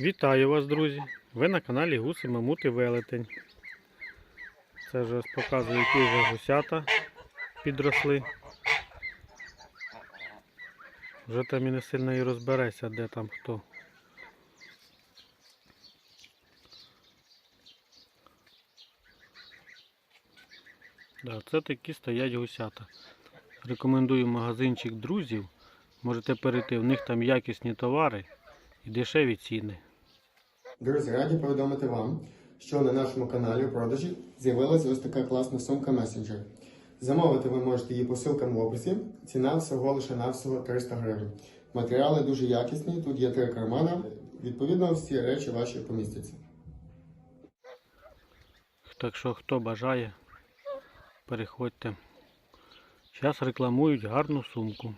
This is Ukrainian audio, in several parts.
Вітаю вас, друзі! Ви на каналі Гуси Мамути Велетень. Це вже ось показую, які вже гусята підросли. Вже там і не сильно і розбереться, де там хто. Да, це такі стоять гусята. Рекомендую магазинчик друзів. Можете перейти, в них там якісні товари і дешеві ціни. Друзі, раді повідомити вам, що на нашому каналі у продажі з'явилася ось така класна сумка Messenger. Замовити ви можете її по ссылкам в описі. Ціна всього лише навсього 300 гривень. Матеріали дуже якісні, тут є три кармана. Відповідно, всі речі ваші помістяться. Так що хто бажає, переходьте. Зараз рекламують гарну сумку.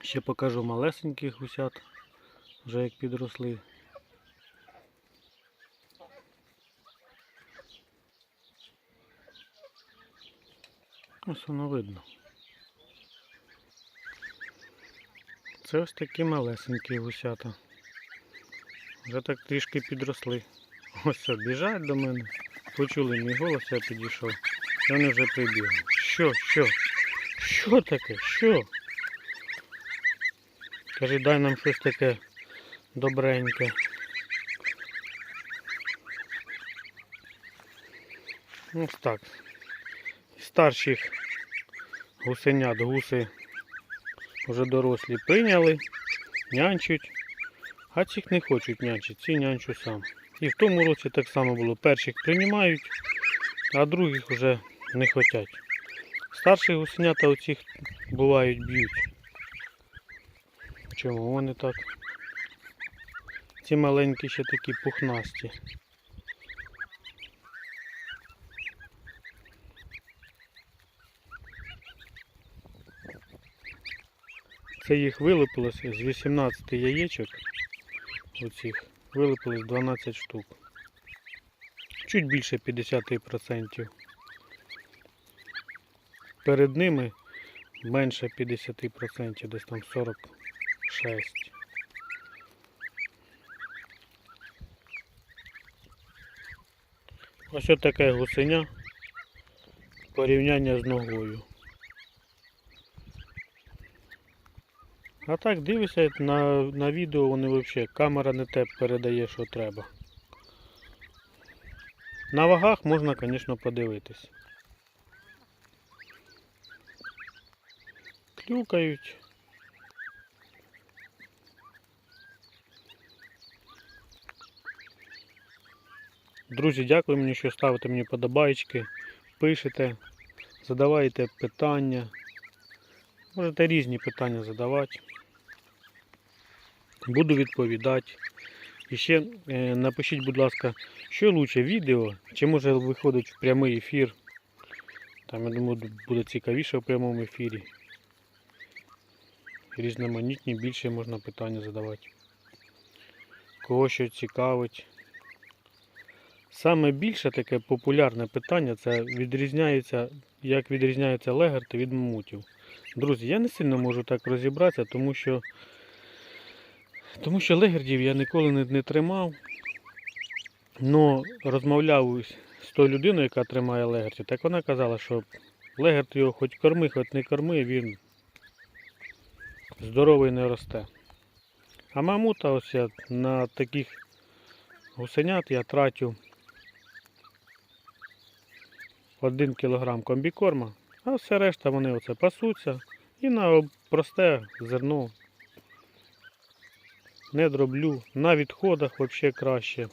Ще покажу малесеньких гусят, вже як підросли. Ось воно видно. Це ось такі малесенькі гусята. Вже так трішки підросли. Ось біжать до мене. Почули мій голос, я підійшов. І вони вже прибігли. Що, що? Що таке? Що? Кажи, дай нам щось таке добреньке. Ось так. Старших гусенят, гуси вже дорослі прийняли, нянчуть. А цих не хочуть нянчити, ці нянчу сам. І в тому році так само було. Перших приймають, а других вже не хочуть. Старші гусенята оцих бувають б'ють. Чому вони так? Ці маленькі ще такі пухнасті. Це їх вилупилося з 18 яєчок. Оцих вилупилось 12 штук. Чуть більше 50%. Перед ними менше 50%, десь там 46. Ось таке гусеня. Порівняння з ногою. А так дивишся на, на відео вони взагалі, камера не те передає, що треба. На вагах можна, звісно, подивитись. Клюкають. Друзі, дякую мені, що ставите мені подобайки, пишете, задаваєте питання. Можете різні питання задавати. Буду відповідати. І ще е, напишіть, будь ласка, що лучше відео, чи може виходить в прямий ефір. Там, я думаю, буде цікавіше в прямому ефірі. Різноманітні, більше можна питання задавати. Кого що цікавить. Саме більше таке популярне питання це відрізняється, як відрізняються легерти від мамутів. Друзі, я не сильно можу так розібратися, тому що тому що легердів я ніколи не, не тримав. Но розмовляв з тою людиною, яка тримає легертів, так вона казала, що легерт його хоч корми, хоч не корми, він здоровий не росте. А мамута ось я на таких гусенят я тратю 1 кг комбікорма, а все решта вони оце пасуться і на просте зерно не дроблю. На відходах взагалі краще.